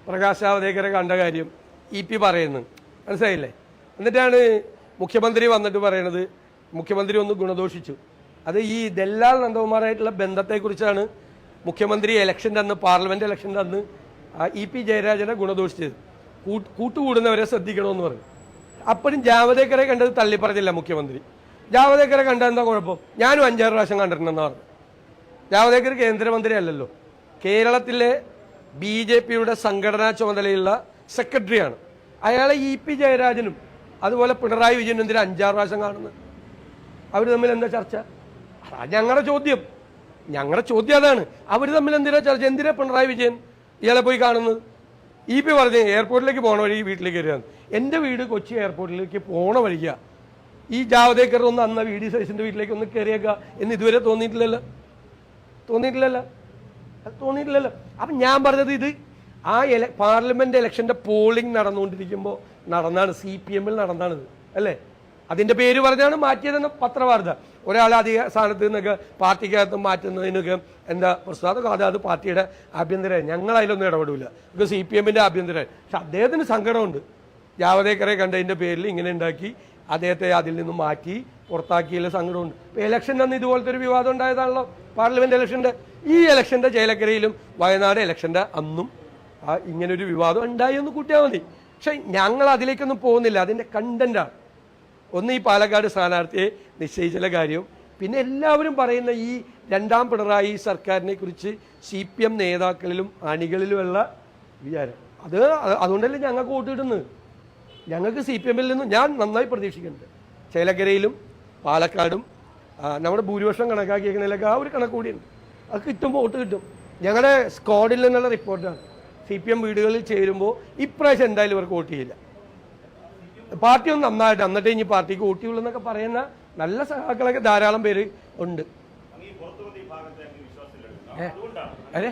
പ്രകാശ് ജാവദേക്കറെ കണ്ട കാര്യം ഇ പി പറയുന്നത്. മനസ്സിലായില്ലേ? എന്നിട്ടാണ് മുഖ്യമന്ത്രി വന്നിട്ട് പറയണത്. മുഖ്യമന്ത്രി ഒന്ന് ഗുണദോഷിച്ചു. അത് ഈ ദല്ലാൽ നന്ദകുമാറായിട്ടുള്ള ബന്ധത്തെക്കുറിച്ചാണ് മുഖ്യമന്ത്രി ഇലക്ഷന്റെ അന്ന് പാർലമെന്റ് ഇലക്ഷന്റെ അന്ന് ഇ പി ജയരാജനെ ഗുണദോഷിച്ചത് കൂട്ട് കൂട്ടുകൂടുന്നവരെ ശ്രദ്ധിക്കണമെന്ന് പറഞ്ഞു അപ്പോഴും ജാവദേക്കറെ കണ്ടത് തള്ളിപ്പറഞ്ഞില്ല മുഖ്യമന്ത്രി. ജാവദേക്കറെ കണ്ട എന്താ കുഴപ്പം? ഞാനും അഞ്ചാറ് പ്രാവശ്യം കണ്ടിട്ടുണ്ടെന്ന് പറഞ്ഞു ജാവദേക്കർ കേന്ദ്രമന്ത്രി അല്ലല്ലോ കേരളത്തിലെ ബി ജെ പിയുടെ സംഘടനാ ചുമതലയുള്ള സെക്രട്ടറിയാണ്. അയാളെ ഇ പി ജയരാജനും അതുപോലെ പിണറായി വിജയനും എന്തിനാ അഞ്ചാറ് പ്രാവശ്യം കാണുന്നത്? അവർ തമ്മിൽ എന്താ ചർച്ച? അതാ ഞങ്ങളുടെ ചോദ്യം. ഞങ്ങളുടെ ചോദ്യം അതാണ്. അവർ തമ്മിൽ എന്തിനാ ചർച്ച? എന്തിനാ പിണറായി വിജയൻ ഇയാളെ പോയി കാണുന്നത്. ഈ പി പറഞ്ഞു എയർപോർട്ടിലേക്ക് പോണ വഴി വീട്ടിലേക്ക് വരികയാണ്. എന്റെ വീട് കൊച്ചി എയർപോർട്ടിലേക്ക് പോണ വഴിക ഈ ജാവദേക്കർ ഒന്ന് അന്ന് വി ഡി സതീശന്റെ വീട്ടിലേക്ക് ഒന്ന് കയറിയേക്കുക എന്ന് ഇതുവരെ തോന്നിയിട്ടില്ലല്ലോ. തോന്നിയിട്ടില്ലല്ലോ. തോന്നിയിട്ടില്ലല്ലോ. അപ്പം ഞാൻ പറഞ്ഞത് ഇത് ആ എല പാർലമെന്റ് ഇലക്ഷന്റെ പോളിംഗ് നടന്നുകൊണ്ടിരിക്കുമ്പോൾ നടന്നാണ് സി പി എമ്മിൽ നടന്നാണിത്. അല്ലേ? അതിന്റെ പേര് പറഞ്ഞാണ് മാറ്റിയതെന്ന് പത്രവാർത്ത. ഒരാൾ അധിക സ്ഥാനത്ത് നിന്നൊക്കെ പാർട്ടിക്കകത്ത് മാറ്റുന്നതിനൊക്കെ എന്താ പ്രസാദം അത് അത് പാർട്ടിയുടെ ആഭ്യന്തര ഞങ്ങൾ അതിലൊന്നും ഇടപെടില്ല ഇത് സി പി എമ്മിന്റെ ആഭ്യന്തര പക്ഷെ അദ്ദേഹത്തിന് സങ്കടമുണ്ട്. ജാവദേക്കറെ കണ്ടതിന്റെ പേരിൽ ഇങ്ങനെ ഉണ്ടാക്കി അദ്ദേഹത്തെ അതിൽ നിന്നും മാറ്റി പുറത്താക്കിയതിൽ സങ്കടമുണ്ട്. ഇപ്പോൾ ഇലക്ഷൻ അന്ന് ഇതുപോലത്തെ ഒരു വിവാദം ഉണ്ടായതാണല്ലോ പാർലമെന്റ് ഇലക്ഷന്റെ ഈ ഇലക്ഷന്റെ ചേലക്കരയിലും വയനാട് ഇലക്ഷന്റെ അന്നും ഇങ്ങനൊരു വിവാദം ഉണ്ടായി എന്ന് കൂട്ടിയാൽ മതി. പക്ഷേ ഞങ്ങൾ അതിലേക്കൊന്നും പോകുന്നില്ല. അതിന്റെ കണ്ടന്റാണ് ഒന്ന് ഈ പാലക്കാട് സ്ഥാനാർത്ഥിയെ നിശ്ചയിച്ചുള്ള കാര്യവും പിന്നെ എല്ലാവരും പറയുന്ന ഈ രണ്ടാം പിണറായി സർക്കാരിനെ കുറിച്ച് സി പി എം നേതാക്കളിലും അണികളിലുമുള്ള വിചാരം. അത് അതുകൊണ്ടല്ലേ ഞങ്ങൾക്ക് വോട്ട് കിട്ടുന്നത്? ഞങ്ങൾക്ക് സി പി എമ്മിൽ നിന്നും ഞാൻ നന്നായി പ്രതീക്ഷിക്കുന്നുണ്ട്. ചേലക്കരയിലും പാലക്കാടും നമ്മുടെ ഭൂരിപക്ഷം കണക്കാക്കിയേക്കുന്നതിലൊക്കെ ആ ഒരു കണക്ക് കൂടിയുണ്ട്. അത് കിട്ടും വോട്ട് കിട്ടും. ഞങ്ങളുടെ സ്ക്വാഡിൽ നിന്നുള്ള റിപ്പോർട്ടാണ്. സി പി എം വീടുകളിൽ ചേരുമ്പോൾ ഇപ്രാവശ്യം എന്തായാലും ഇവർക്ക് വോട്ട് ചെയ്യില്ല. പാർട്ടി ഒന്ന് നന്നായിട്ട് എന്നിട്ട് ഇനി പാർട്ടിക്ക് ഊട്ടിയുള്ളൂ എന്നൊക്കെ പറയുന്ന നല്ല സഹാക്കളൊക്കെ ധാരാളം പേര് ഉണ്ട്. ഇല്ല അതെ.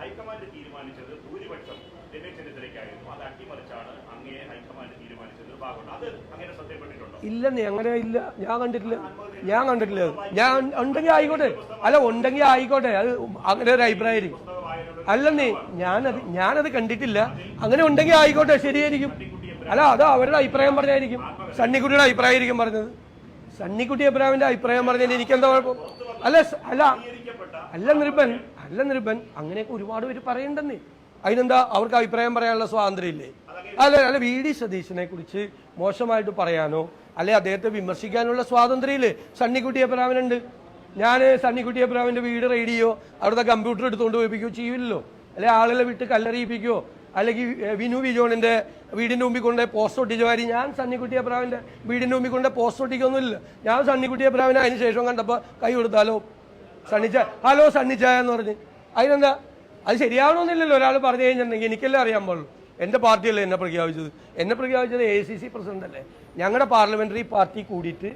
ഹൈക്കമാൻഡ് തീരുമാനിച്ചത് ഭൂരിപക്ഷം രമേശ് ചെന്നിത്തലയ്ക്കായിരുന്നു. അത് അട്ടിമറിച്ചാണ് അങ്ങയെ ഹൈക്കമാൻഡ് തീരുമാനിച്ചത്. ഒരു ഭാഗമുണ്ട്. അത് അങ്ങനെ ഇല്ലെന്നേ അങ്ങനെ ഇല്ല. ഞാൻ കണ്ടിട്ടില്ല. ഞാൻ കണ്ടിട്ടില്ല. ഞാൻ ഉണ്ടെങ്കിൽ ആയിക്കോട്ടെ. അല്ല ഉണ്ടെങ്കിൽ ആയിക്കോട്ടെ. അത് അങ്ങനെ ഒരു അഭിപ്രായമായിരിക്കും. അല്ലെന്നേ ഞാനത് ഞാനത് കണ്ടിട്ടില്ല. അങ്ങനെ ഉണ്ടെങ്കിൽ ആയിക്കോട്ടെ ശരിയായിരിക്കും. അല്ല അത് അവരുടെ അഭിപ്രായം പറഞ്ഞായിരിക്കും. സണ്ണിക്കുട്ടിയുടെ അഭിപ്രായമായിരിക്കും പറഞ്ഞത്. സണ്ണിക്കുട്ടി അബ്രാമിന്റെ അഭിപ്രായം പറഞ്ഞതിന് എനിക്കെന്താ കുഴപ്പം? അല്ല അല്ല. അല്ല നിർബൻ. അല്ല നിർബൻ. അങ്ങനെയൊക്കെ ഒരുപാട് പേര് പറയണ്ടെന്നേ. അതിനെന്താ അവർക്ക് അഭിപ്രായം പറയാനുള്ള സ്വാതന്ത്ര്യം ഇല്ലേ അല്ല അല്ല വി ഡി സതീശനെ കുറിച്ച് മോശമായിട്ട് പറയാനോ അല്ലെ അദ്ദേഹത്തെ വിമർശിക്കാനുള്ള സ്വാതന്ത്ര്യം ഇല്ലേ സണ്ണിക്കുട്ടി അഭിപ്രായനുണ്ട് ഞാൻ സണ്ണിക്കുട്ടി അഭിപ്രായന്റെ വീട് റെയ്ഡ് ചെയ്യോ അവിടുത്തെ കമ്പ്യൂട്ടർ എടുത്തുകൊണ്ട് പോയിപ്പിക്കുകയോ ചെയ്യില്ലല്ലോ അല്ലെ ആളുകളെ വിട്ട് കല്ലെറിയിപ്പിക്കുകയോ അല്ലെങ്കിൽ വിനു വിജോണിന്റെ വീടിന്റെ മുമ്പിൽ കൊണ്ട് പോസ്റ്റ് ഒട്ടിച്ച വാരി. ഞാൻ സണ്ണിക്കുട്ടി അബ്രാവിന്റെ വീടിന്റെ മുമ്പിൽ കൊണ്ട് പോസ്റ്റ് ഒട്ടിക്കൊന്നുമില്ല. ഞാൻ സണ്ണിക്കുട്ടി അബ്രാവിനെ അതിന് ശേഷം കണ്ടപ്പോൾ കൈ കൊടുത്താലോ? സണ്ണിച്ച ഹലോ സണ്ണിച്ചായ എന്ന് പറഞ്ഞ്. അതിനെന്താ? അത് ശരിയാവണമെന്നില്ലല്ലോ. ഒരാൾ പറഞ്ഞു കഴിഞ്ഞിട്ടുണ്ടെങ്കിൽ എനിക്കെല്ലാം അറിയാൻ പാടുള്ളൂ. എന്റെ പാർട്ടിയല്ലേ എന്നെ പ്രഖ്യാപിച്ചത്? എന്നെ പ്രഖ്യാപിച്ചത് എ സി സി പ്രസിഡന്റ് അല്ലേ? ഞങ്ങളുടെ പാർലമെന്ററി പാർട്ടി കൂടിയിട്ട്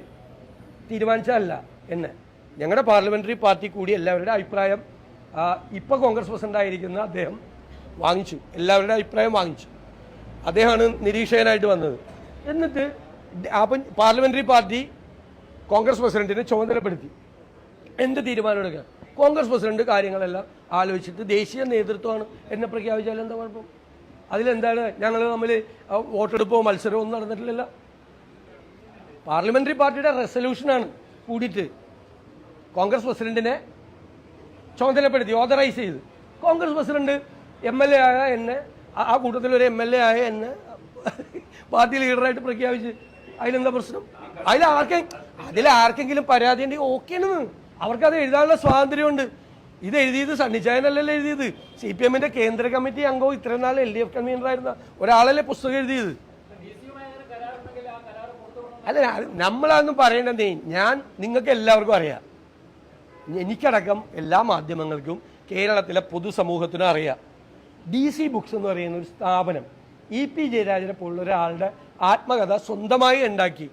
തീരുമാനിച്ചതല്ല എന്നെ. ഞങ്ങളുടെ പാർലമെന്ററി പാർട്ടി കൂടി എല്ലാവരുടെ അഭിപ്രായം ആ, ഇപ്പൊ കോൺഗ്രസ് പ്രസിഡന്റ് ആയിരിക്കുന്ന അദ്ദേഹം വാങ്ങിച്ചു. എല്ലാവരുടെ അഭിപ്രായം വാങ്ങിച്ചു. അദ്ദേഹമാണ് നിരീക്ഷകനായിട്ട് വന്നത്. എന്നിട്ട് അപ്പം പാർലമെന്ററി പാർട്ടി കോൺഗ്രസ് പ്രസിഡന്റിനെ ചുമതലപ്പെടുത്തി. എന്ത് തീരുമാനമെടുക്കുക കോൺഗ്രസ് പ്രസിഡന്റ് കാര്യങ്ങളെല്ലാം ആലോചിച്ചിട്ട് ദേശീയ നേതൃത്വമാണ് എന്നെ പ്രഖ്യാപിച്ചാൽ എന്താ കുഴപ്പം? അതിലെന്താണ്? ഞങ്ങൾ തമ്മിൽ വോട്ടെടുപ്പോ മത്സരമോ ഒന്നും നടന്നിട്ടില്ലല്ലോ. പാർലമെന്ററി പാർട്ടിയുടെ റെസൊല്യൂഷനാണ് കൂടിയിട്ട് കോൺഗ്രസ് പ്രസിഡന്റിനെ ചുമതലപ്പെടുത്തി ഓതറൈസ് ചെയ്ത്. Congress president M L A ആയ എന്നെ ആ- കൂട്ടത്തിലൊരു എം എൽ എ ആയ എന്നെ പാർട്ടി ലീഡറായിട്ട് പ്രഖ്യാപിച്ച്. അതിലെന്താ പ്രശ്നം? അതിൽ ആർക്കെ അതിൽ ആർക്കെങ്കിലും പരാതി ഉണ്ടെങ്കിൽ ഓക്കെയാണ് അവർക്കത് എഴുതാനുള്ള സ്വാതന്ത്ര്യമുണ്ട്. ഇത് എഴുതിയത് സണ്ണിച്ചായനല്ലല്ലോ എഴുതിയത്? സി പി എമ്മിന്റെ കേന്ദ്ര കമ്മിറ്റി അംഗവും ഇത്രയും നാൾ എൽ ഡി എഫ് കൺവീനർ ആയിരുന്ന ഒരാളല്ലേ പുസ്തകം എഴുതിയത്? അല്ല നമ്മളതൊന്നും പറയേണ്ടതേ ഞാൻ നിങ്ങൾക്ക് എല്ലാവർക്കും അറിയാം. എനിക്കടക്കം എല്ലാ മാധ്യമങ്ങൾക്കും കേരളത്തിലെ പൊതുസമൂഹത്തിനും അറിയാം. ഡി സി ബുക്സ് എന്ന് പറയുന്ന ഒരു സ്ഥാപനം ഇ പി ജയരാജനെ പോലുള്ള ഒരാളുടെ ആത്മകഥ സ്വന്തമായി ഉണ്ടാക്കി.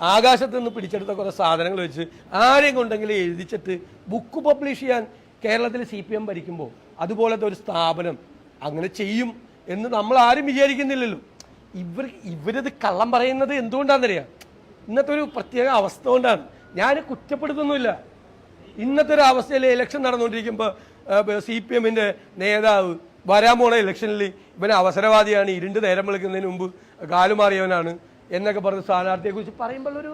ആകാശത്ത് നിന്ന് പിടിച്ചെടുത്ത കുറേ സാധനങ്ങൾ വെച്ച് ആരെയും കൊണ്ടെങ്കിലും എഴുതിച്ചിട്ട് ബുക്ക് പബ്ലിഷ് ചെയ്യാൻ കേരളത്തിൽ സി പി എം ഭരിക്കുമ്പോൾ അതുപോലത്തെ ഒരു സ്ഥാപനം അങ്ങനെ ചെയ്യും എന്ന് നമ്മൾ ആരും വിചാരിക്കുന്നില്ലല്ലോ. ഇവർ ഇവരത് കള്ളം പറയുന്നത് എന്തുകൊണ്ടാണെന്നറിയാം? ഇന്നത്തെ ഒരു പ്രത്യേക അവസ്ഥ കൊണ്ടാണ്. ഞാൻ കുറ്റപ്പെടുത്തുന്നില്ല ഇന്നത്തെ ഒരു അവസ്ഥയിൽ ഇലക്ഷൻ നടന്നുകൊണ്ടിരിക്കുമ്പോൾ സി പി എമ്മിന്റെ നേതാവ് വരാൻ പോണ ഇലക്ഷനിൽ ഇവൻ അവസരവാദിയാണ് ഇരുണ്ട് നേരം വിളിക്കുന്നതിന് മുമ്പ് കാലുമാറിയവനാണ് എന്നൊക്കെ പറഞ്ഞ് സ്ഥാനാർത്ഥിയെ കുറിച്ച് പറയുമ്പോൾ ഒരു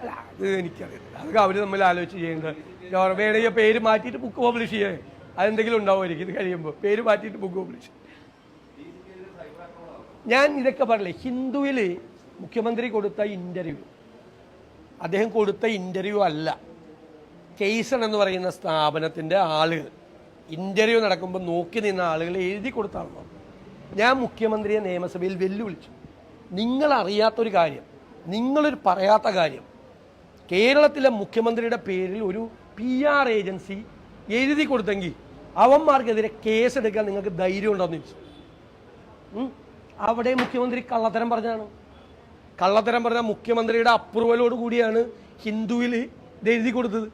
അല്ല അത് എനിക്കറിയില്ല. അതൊക്കെ അവർ തമ്മിൽ ആലോചിച്ച് ചെയ്യേണ്ടത് വേണമെങ്കിൽ പേര് മാറ്റിയിട്ട് ബുക്ക് പബ്ലിഷ് ചെയ്യേ. അതെന്തെങ്കിലും ഉണ്ടാവുമായിരിക്കും ഇത് കഴിയുമ്പോൾ പേര് മാറ്റിയിട്ട് ബുക്ക് പബ്ലിഷ് ഞാൻ ഇതൊക്കെ പറയില്ലേ ഹിന്ദുവിൽ മുഖ്യമന്ത്രി കൊടുത്ത ഇന്റർവ്യൂ അദ്ദേഹം കൊടുത്ത ഇന്റർവ്യൂ അല്ല. കേസൺ എന്ന് പറയുന്ന സ്ഥാപനത്തിന്റെ ആളുകൾ. ഇന്റർവ്യൂ നടക്കുമ്പോൾ നോക്കി നിന്ന ആളുകൾ എഴുതി കൊടുത്താണല്ലോ. ഞാൻ മുഖ്യമന്ത്രിയെ നിയമസഭയിൽ വെല്ലുവിളിച്ചു. നിങ്ങൾ അറിയാത്തൊരു കാര്യം നിങ്ങളൊരു പറയാത്ത കാര്യം. കേരളത്തിലെ മുഖ്യമന്ത്രിയുടെ പേരിൽ ഒരു പി ആർ ഏജൻസി എഴുതി കൊടുത്തെങ്കിൽ അവന്മാർക്കെതിരെ കേസെടുക്കാൻ നിങ്ങൾക്ക് ധൈര്യം ഉണ്ടോയെന്ന് ചോദിച്ചു അവിടെ മുഖ്യമന്ത്രി കള്ളത്തരം പറഞ്ഞാണ് കള്ളത്തരം പറഞ്ഞ മുഖ്യമന്ത്രിയുടെ അപ്രൂവലോട് കൂടിയാണ് ഹിന്ദുവിൽ ഇത് എഴുതി കൊടുത്തത്.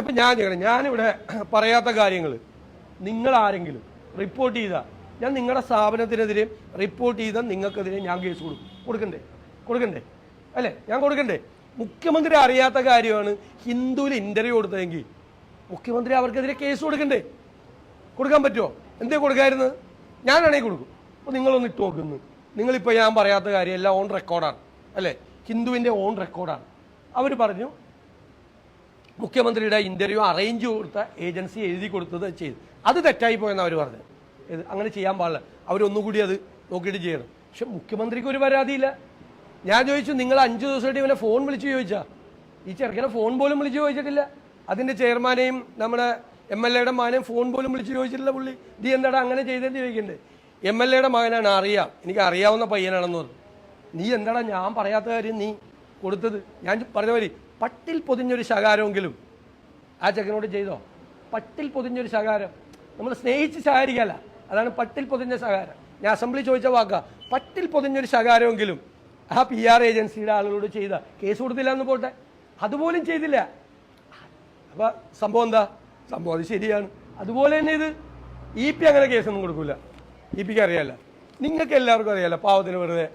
ഇപ്പം ഞാൻ ചെയ്യണം ഞാനിവിടെ പറയാത്ത കാര്യങ്ങൾ നിങ്ങൾ ആരെങ്കിലും റിപ്പോർട്ട് ചെയ്താൽ ഞാൻ നിങ്ങളുടെ സ്ഥാപനത്തിനെതിരെ റിപ്പോർട്ട് ചെയ്താൽ നിങ്ങൾക്കെതിരെ ഞാൻ കേസ് കൊടുക്കും. കൊടുക്കണ്ടേ? കൊടുക്കണ്ടേ? അല്ലേ? ഞാൻ കൊടുക്കണ്ടേ? മുഖ്യമന്ത്രി അറിയാത്ത കാര്യമാണ് ഹിന്ദുവിൽ ഇന്റർവ്യൂ കൊടുത്തതെങ്കിൽ മുഖ്യമന്ത്രി അവർക്കെതിരെ കേസ് കൊടുക്കണ്ടേ? കൊടുക്കാൻ പറ്റുമോ എന്തേ കൊടുക്കായിരുന്നു ഞാനാണെങ്കിൽ കൊടുക്കും. അപ്പോൾ നിങ്ങളൊന്ന് ഇട്ട് നോക്കുന്നു നിങ്ങളിപ്പോൾ ഞാൻ പറയാത്ത കാര്യം എല്ലാം ഓൺ റെക്കോർഡാണ് അല്ലേ? ഹിന്ദുവിന്റെ ഓൺ റെക്കോർഡാണ് അവർ പറഞ്ഞു മുഖ്യമന്ത്രിയുടെ ഇന്റർവ്യൂ അറേഞ്ച് കൊടുത്ത ഏജൻസി എഴുതി കൊടുത്തത് ചെയ്തു. അത് തെറ്റായി പോയെന്ന് അവർ പറഞ്ഞു ഇത് അങ്ങനെ ചെയ്യാൻ പാടില്ല. അവരൊന്നുകൂടി അത് നോക്കിയിട്ട് ചെയ്യണം. പക്ഷെ മുഖ്യമന്ത്രിക്ക് ഒരു പരാതിയില്ല. ഞാൻ ചോദിച്ചു നിങ്ങൾ അഞ്ച് ദിവസമായിട്ട് ഇവനെ ഫോൺ വിളിച്ച് ചോദിച്ചാ? ഈ ചെറുക്കനെ ഫോൺ പോലും വിളിച്ച് ചോദിച്ചിട്ടില്ല. അതിന്റെ ചെയർമാനെയും നമ്മുടെ എം എൽ എയുടെ മാനേയും ഫോൺ പോലും വിളിച്ച് ചോദിച്ചിട്ടില്ല പുള്ളി. നീ എന്താടാ അങ്ങനെ ചെയ്തെന്ന് ചോദിക്കണ്ടേ? എം എൽ എയുടെ മകനാണ് അറിയാം. എനിക്ക് അറിയാവുന്ന പയ്യനാണെന്ന് പറഞ്ഞു. നീ എന്താടാ ഞാൻ പറയാത്ത കാര്യം നീ കൊടുത്തത്? ഞാൻ പറഞ്ഞ മതി പട്ടിൽ പൊതിഞ്ഞൊരു ശകാരമെങ്കിലും. ആ ചെക്കനോട് ചെയ്തോ? പട്ടിൽ പൊതിഞ്ഞൊരു ശകാരം. നമ്മൾ സ്നേഹിച്ച് ശകാരിക്കല്ല. അതാണ് പട്ടിൽ പൊതിഞ്ഞ ശകാരം. ഞാൻ അസംബ്ലി ചോദിച്ച വാക്കാ. പട്ടിൽ പൊതിഞ്ഞൊരു ശകാരമെങ്കിലും ആ പി ആർ ഏജൻസിയുടെ ആളുകളോട് ചെയ്ത. കേസ് കൊടുത്തില്ല എന്ന് പോട്ടെ. അതുപോലും ചെയ്തില്ല. അപ്പോൾ സംഭവം എന്താ? സംഭവം അത് ശരിയാണ്. അതുപോലെ തന്നെ ഇത് ഇ പി അങ്ങനെ കേസൊന്നും കൊടുക്കൂല. ഇ പിക്ക് അറിയാലോ. നിങ്ങൾക്ക് എല്ലാവർക്കും അറിയാലോ പാവത്തിന് വെറുതെ